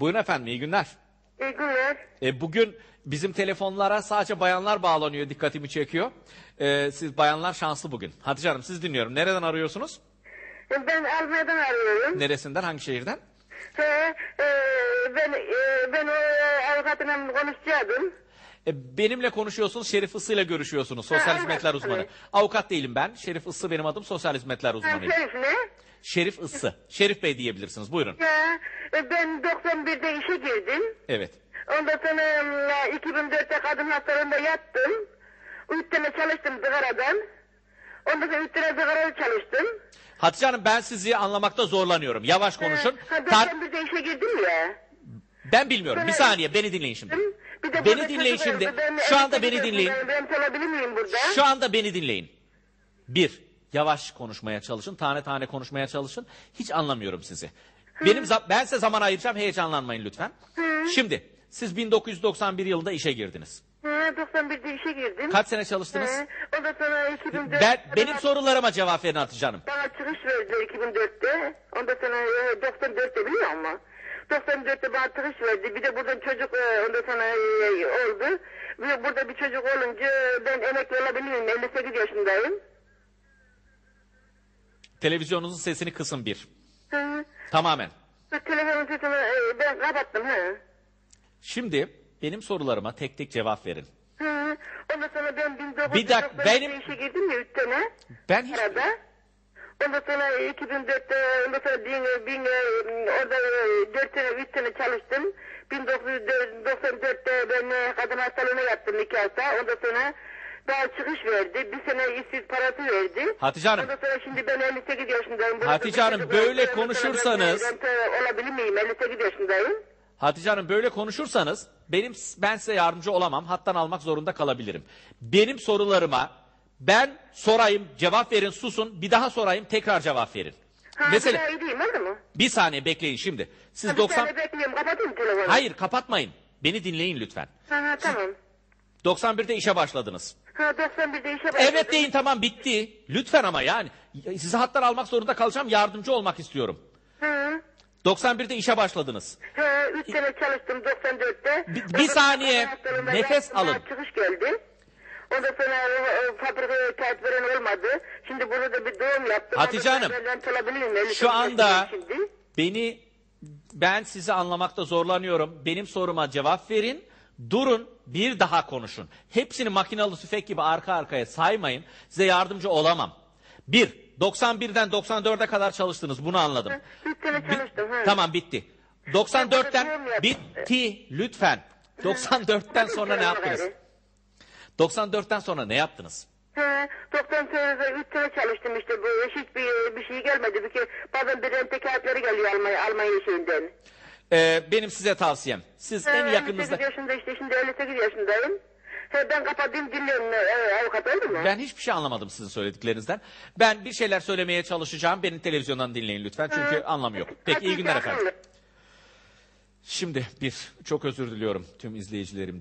Buyurun efendim iyi günler. İyi günler. E, bugün bizim telefonlara sadece bayanlar bağlanıyor dikkatimi çekiyor. E, siz bayanlar şanslı bugün. Hatice Hanım siz dinliyorum. Nereden arıyorsunuz? Ben Almanya'dan arıyorum. Neresinden hangi şehirden? He, e, ben e, ben o avukatımla konuşacaktım. E, benimle konuşuyorsunuz Şerif Issı ile görüşüyorsunuz. Sosyal Ha, hizmetler evet, uzmanı. evet. Avukat değilim ben. Şerif Issı benim adım sosyal hizmetler uzmanıyım. Şerif ne? Şerif Issı. Şerif Bey diyebilirsiniz. Buyurun. Ya, e, ben 91'de işe girdim. Evet. Ondan sonra e, 2004'te kadın hastalığında yattım. Üç sene çalıştım zıgaradan. Ondan sonra üç sene zıgarada çalıştım. Hatice Hanım ben sizi anlamakta zorlanıyorum. Yavaş konuşun. Ha, Tar- 91'de işe girdim ya. ben bilmiyorum. Bir saniye beni dinleyin şimdi. Bir de Beni dinleyin şimdi. Ben Şu anda beni dinleyin. Ben, miyim burada? Şu anda beni dinleyin. Bir, yavaş konuşmaya çalışın, tane tane konuşmaya çalışın. Hiç anlamıyorum sizi. Benim za- ben size zaman ayıracağım, heyecanlanmayın lütfen. Şimdi, siz 1991 yılında işe girdiniz. Ha, 91'de işe girdim. Kaç sene çalıştınız? He, Ondan sonra 2004 Ben, benim sorularıma cevap verin Hatice Hanım. Bana çıkış verdiler 2004'te. Ondan sonra e, 94'te biliyor musun? 94'te bana çıkış verdi. Bir de buradan çocuk e, ondan sonra e, oldu. Ve burada bir çocuk olunca ben emekli olabilirim. 58 yaşındayım. Televizyonunuzun sesini kısın bir. Hı. Tamamen. Telefonun sesini e, ben kapattım. Hı. Şimdi benim sorularıma tek tek cevap verin. Hı. Ondan sonra ben 1990'da Bir dakika, benim- işe girdim ya 3 sene. Ben hiç... Arada. Ondan sonra 2004'te ondan sonra bin, bin, e, orada 4 sene 3 sene çalıştım. 1994'te ben e, kadın hastalığına yattım 2 hafta. Ondan sonra daha çıkış verdi. Bir sene işsiz parası verdi. Hatice Hanım. Ondan sonra şimdi ben 58 yaşındayım. Burada Hatice Hanım, böyle sonra konuşursanız- Ben, ben olabilir miyim? 58 yaşındayım. Hatice Hanım böyle konuşursanız benim ben size yardımcı olamam. Hattan almak zorunda kalabilirim. Benim sorularıma ben sorayım, cevap verin, susun. Bir daha sorayım, tekrar cevap verin. Ha, Mesela bir? Oldu mu? bir saniye bekleyin şimdi. Siz Ha, bir 90 saniye bekliyorum. Kapatayım telefonu. Hayır, kapatmayın. Beni dinleyin lütfen. Ha, ha, tamam. 91'de işe başladınız. Ha 91'de işe başladım. Evet deyin tamam bitti. Lütfen ama yani sizi hattan almak zorunda kalacağım. Yardımcı olmak istiyorum. Hı. 91'de işe başladınız. He, üç sene çalıştım 94'te. Bir- bir saniye, nefes alın. Çıkış geldi. Ondan sonra e, e, fabrikaya kağıt veren olmadı. Şimdi burada da bir doğum yaptım. Hatice Hanım, Şu anda beni ben sizi anlamakta zorlanıyorum. Benim soruma cevap verin. Durun bir daha konuşun. Hepsini makinalı tüfek gibi arka arkaya saymayın. Size yardımcı olamam. Bir, 91'den 94'e kadar çalıştınız. Bunu anladım. Üç sene Bi- çalıştım. he. tamam bitti. Ben burada 94'ten doğum yaptım. bitti lütfen. 94'ten sonra ne yaptınız? 94'ten sonra ne yaptınız? He, 94'de üç sene çalıştım işte. Bu hiçbir bir şey gelmedi. Bir bazen bir rente kağıtları geliyor Almanya, Almanya şeyinden. Ee, benim size tavsiyem. Siz He, en 58 yakınınızda... yaşında işte. Şimdi 58 yaşındayım. He, ben kapatayım dinliyorum. E, avukat oldu mu? Ben hiçbir şey anlamadım sizin söylediklerinizden. Ben bir şeyler söylemeye çalışacağım. Beni televizyondan dinleyin lütfen çünkü anlamı yok. Peki iyi günler efendim. Şimdi bir, çok özür diliyorum tüm izleyicilerimden.